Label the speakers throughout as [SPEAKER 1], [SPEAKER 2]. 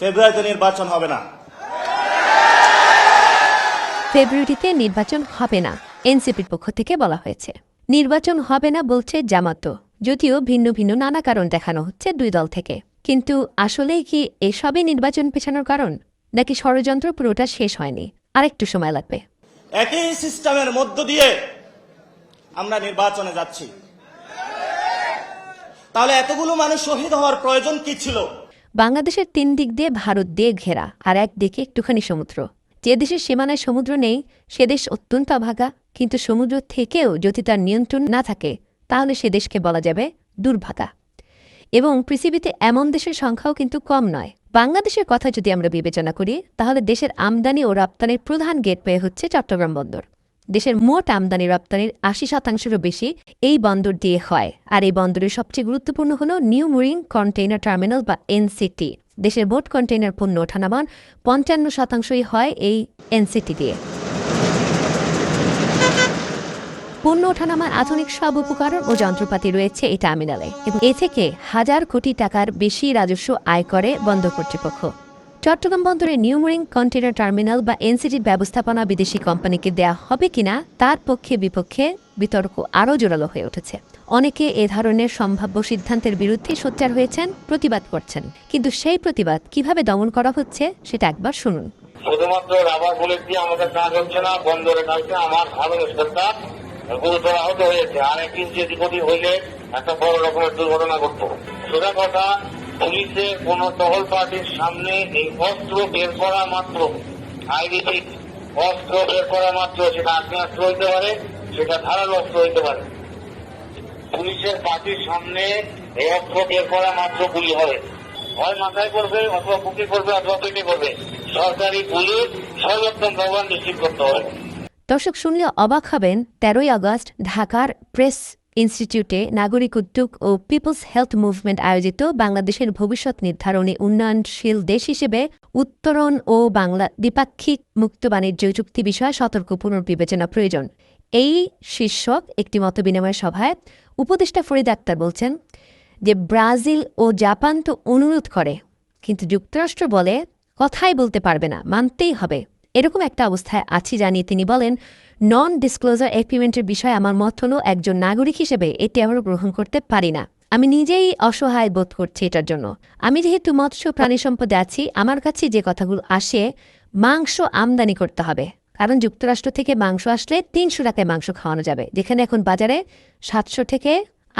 [SPEAKER 1] ফেব্রুয়ারিতে নির্বাচন হবে না।
[SPEAKER 2] ফেব্রুয়ারিতে নির্বাচন হবে না এনসিপির পক্ষ থেকে বলা হয়েছে। নির্বাচন হবে না বলছে জামাত যদিও ভিন্ন ভিন্ন নানা কারণ দেখানো হচ্ছে দুই দল থেকে। কিন্তু আসলেই কি এসবই নির্বাচন পেছানোর কারণ নাকি ষড়যন্ত্র পুরোটা শেষ হয়নি? আরেকটু সময় লাগবে।
[SPEAKER 1] একই সিস্টেমের মধ্য দিয়ে আমরা নির্বাচনে যাচ্ছি। তাহলে এতগুলো মানুষ শহীদ হওয়ার প্রয়োজন কি ছিল?
[SPEAKER 2] বাংলাদেশের তিন দিক দিয়ে ভারত দিয়ে ঘেরা আর একদিকে একটুখানি সমুদ্র। যে দেশের সীমানায় সমুদ্র নেই, সে দেশ অত্যন্ত অভাগা, কিন্তু সমুদ্র থেকেও যদি তার নিয়ন্ত্রণ না থাকে, তাহলে সে দেশকে বলা যাবে দুর্ভাগা। এবং পৃথিবীতে এমন দেশের সংখ্যাও কিন্তু কম নয়। বাংলাদেশের কথা যদি আমরা বিবেচনা করি, তাহলে দেশের আমদানি ও রপ্তানির প্রধান গেটওয়ে হচ্ছে চট্টগ্রাম বন্দর। দেশের মোট আমদানি রপ্তানির আশি শতাংশেরও বেশি এই বন্দর দিয়ে হয়। আর এই বন্দরের সবচেয়ে গুরুত্বপূর্ণ হল নিউ মুরিং কন্টেইনার টার্মিনাল বা এনসিটি। দেশের মোট কন্টেইনার পণ্য ওঠানামান পঞ্চান্ন শতাংশই হয় এই এনসিটি দিয়ে। পণ্য ওঠানামার আধুনিক সব উপকরণ ও যন্ত্রপাতি রয়েছে এই টার্মিনালে এবং এ থেকে হাজার কোটি টাকার বেশি রাজস্ব আয় করে বন্দর কর্তৃপক্ষ। চট্টগ্রাম বন্দরের নিউমরিং কন্টেনার টার্মিনাল বা এনসিটির ব্যবস্থাপনা বিদেশি কোম্পানিকে দেয়া হবে কিনা, তার পক্ষে বিপক্ষে বিতর্ক আরও জোরালো হয়ে উঠেছে। অনেকে এ ধরনের সম্ভাব্য সিদ্ধান্তের বিরুদ্ধে সোচ্চার হয়েছেন, প্রতিবাদ করছেন। কিন্তু সেই প্রতিবাদ কীভাবে দমন করা হচ্ছে, সেটা একবার শুনুন।
[SPEAKER 3] শুধুমাত্র রাবার বুলেট দিয়ে আমাদের কাজ হচ্ছে না, বন্দরে কাজে আমার ভালো সরকার গুরুতর আহত হয়েছে। আর এক ইঞ্চি হইলে একটা বড় রকমের দুর্ঘটনা ঘটতো। সোজা কথা পুলিশের কোন টহল পার্টির সামনে এই অস্ত্র বের করা মাত্র আইডি অস্ত্র বের করা মাত্র, সেটা আগ্নেয়াস্ত্র হইতে পারে, সেটা ধারালো অস্ত্র হইতে পারে। পুলিশের পার্টির সামনে এই অস্ত্র বের করা মাত্র গুলি হবে। হয় মাথায় করবে, অথবা বুকে করবে, অথবা পেটে করবে। সরকারি পুলিশ সর্বোত্তম ভগবান নিশ্চিত করতে হবে।
[SPEAKER 2] দর্শক শুনলে অবাক হবেন, তেরোই আগস্ট, ঢাকার প্রেস ইনস্টিটিউটে নাগরিক উদ্যোগ ও পিপলস হেলথ মুভমেন্ট আয়োজিত বাংলাদেশের ভবিষ্যৎ নির্ধারণে উন্নয়নশীল দেশ হিসেবে উত্তরণ ও বাংলা দ্বিপাক্ষিক মুক্ত বাণিজ্য চুক্তি বিষয়ে সতর্ক পুনর্বিবেচনা প্রয়োজন। এই শীর্ষক একটি মতবিনিময় সভায় উপদেষ্টা ফরিদ আক্তার বলছেন যে ব্রাজিল ও জাপান তো অনুরোধ করে, কিন্তু যুক্তরাষ্ট্র বলে কথাই বলতে পারবে না, মানতেই হবে। এরকম একটা অবস্থায় আছি জানিয়ে তিনি বলেন নন ডিসক্লোজার এগ্রিমেন্টের বিষয়ে আমার মত হল একজন নাগরিক হিসেবে এটি আমরা গ্রহণ করতে পারি না। আমি নিজেই অসহায় বোধ করছি এটার জন্য। আমি যেহেতু মৎস্য প্রাণী সম্পদে আছি, আমার কাছে যে কথাগুলো আসে, মাংস আমদানি করতে হবে। কারণ যুক্তরাষ্ট্র থেকে মাংস আসলে তিনশো টাকায় মাংস খাওয়ানো যাবে, যেখানে এখন বাজারে সাতশো থেকে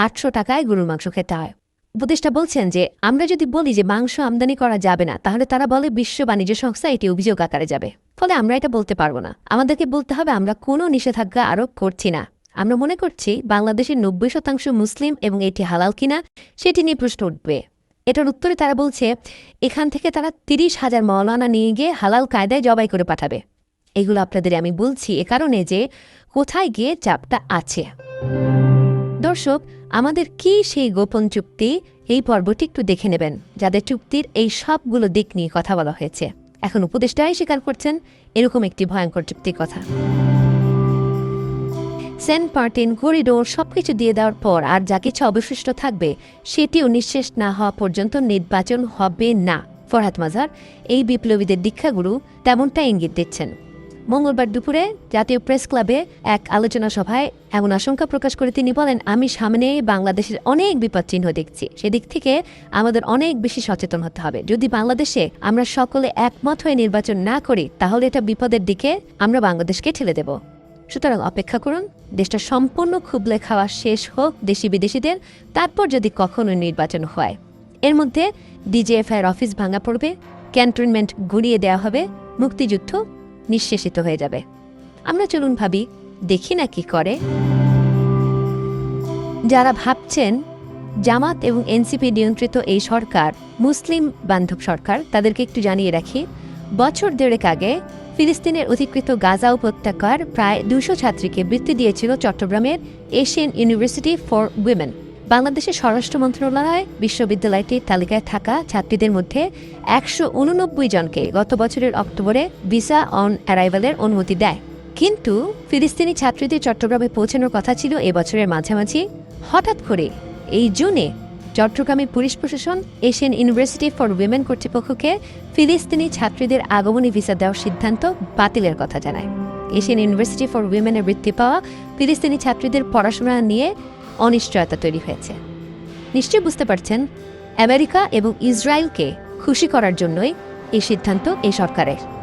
[SPEAKER 2] আটশো টাকায় গরুর মাংস খেতে হয়। উপদেষ্টা বলছেন যে, আমরা যদি বলি যে মাংস আমদানি করা যাবে না, তাহলে তারা বলে বিশ্ব বাণিজ্য সংস্থা এটি অভিযোগ আকারে যাবে। ফলে আমরা এটা বলতে পারব না। আমাদেরকে বলতে হবে, আমরা কোনো নিষেধাজ্ঞা আরোপ করছি না। আমরা মনে করছি বাংলাদেশের নব্বই শতাংশ মুসলিম এবং এটি হালাল কিনা, সেটি নিয়ে প্রশ্ন উঠবে। এটার উত্তরে তারা বলছে, এখান থেকে তারা তিরিশ হাজার মৌলানা নিয়ে গিয়ে হালাল কায়দায় জবাই করে পাঠাবে। এগুলো আপনাদের আমি বলছি এ কারণে যে কোথায় গিয়ে চাপটা আছে। দর্শক, আমাদের কি সেই গোপন চুক্তি? এই পর্বটি একটু দেখে নেবেন, যাদের চুক্তির এই সবগুলো দিক নিয়ে কথা বলা হয়েছে। এখন উপদেষ্টাই স্বীকার করছেন, এরকম একটি ভয়ঙ্কর চুক্তির কথা। সেন্ট মার্টিন করিডোর সবকিছু দিয়ে দেওয়ার পর আর যা কিছু অবশিষ্ট থাকবে, সেটিও নিঃশেষ না হওয়া পর্যন্ত নির্বাচন হবে না। ফরহাদ মাজার, এই বিপ্লবীদের দীক্ষাগুরু তেমনটা ইঙ্গিত দিচ্ছেন। মঙ্গলবার দুপুরে জাতীয় প্রেস ক্লাবে এক আলোচনা সভায় এমন আশঙ্কা প্রকাশ করে তিনি বলেন, আমি সামনে বাংলাদেশের অনেক বিপদ চিহ্ন দেখছি। সেদিক থেকে আমাদের অনেক বেশি সচেতন হতে হবে। যদি বাংলাদেশে আমরা সকলে একমত হয়ে নির্বাচন না করি, তাহলে এটা বিপদের দিকে আমরা বাংলাদেশকে ঠেলে দেব। সুতরাং অপেক্ষা করুন, দেশটা সম্পূর্ণ খুবলে খাওয়া শেষ হোক, দেশি বিদেশিদের, তারপর যদি কখনো নির্বাচন হয়। এর মধ্যে ডিজিএফআইয়ের অফিস ভাঙা পড়বে, ক্যান্টনমেন্ট গুড়িয়ে দেওয়া হবে, মুক্তিযুদ্ধ নিঃশেষিত হয়ে যাবে। আমরা চলুন ভাবি, দেখি না কি করে। যারা ভাবছেন, জামাত এবং এনসিপি নিয়ন্ত্রিত এই সরকার, মুসলিম বান্ধব সরকার, তাদেরকে একটু জানিয়ে রাখি, বছর দেড়েক আগে ফিলিস্তিনের অধিকৃত গাজা উপত্যকার প্রায় দুশো ছাত্রীকে বৃত্তি দিয়েছিল চট্টগ্রামের এশিয়ান ইউনিভার্সিটি ফর উইমেন। বাংলাদেশের স্বরাষ্ট্র মন্ত্রণালয় বিশ্ববিদ্যালয়টির তালিকায় থাকা ছাত্রীদের মধ্যে একশো উননব্বই জনকে গত বছরের অক্টোবরে ভিসা অন অ্যারাইভালের অনুমতি দেয়। কিন্তু ফিলিস্তিনি ছাত্রীদের চট্টগ্রামে পৌঁছানোর কথা ছিল এবছরের মাঝামাঝি। হঠাৎ করে এই জুনে চট্টগ্রামে পুলিশ প্রশাসন এশিয়ান ইউনিভার্সিটি ফর উইমেন কর্তৃপক্ষকে ফিলিস্তিনি ছাত্রীদের আগমনী ভিসা দেওয়ার সিদ্ধান্ত বাতিলের কথা জানায়। এশিয়ান ইউনিভার্সিটি ফর উইমেনের বৃত্তি পাওয়া ফিলিস্তিনি ছাত্রীদের পড়াশোনা নিয়ে অনিশ্চয়তা তৈরি হয়েছে। নিশ্চয় বুঝতে পারছেন, আমেরিকা এবং ইসরায়েলকে খুশি করার জন্যই এই সিদ্ধান্ত এই সরকারের।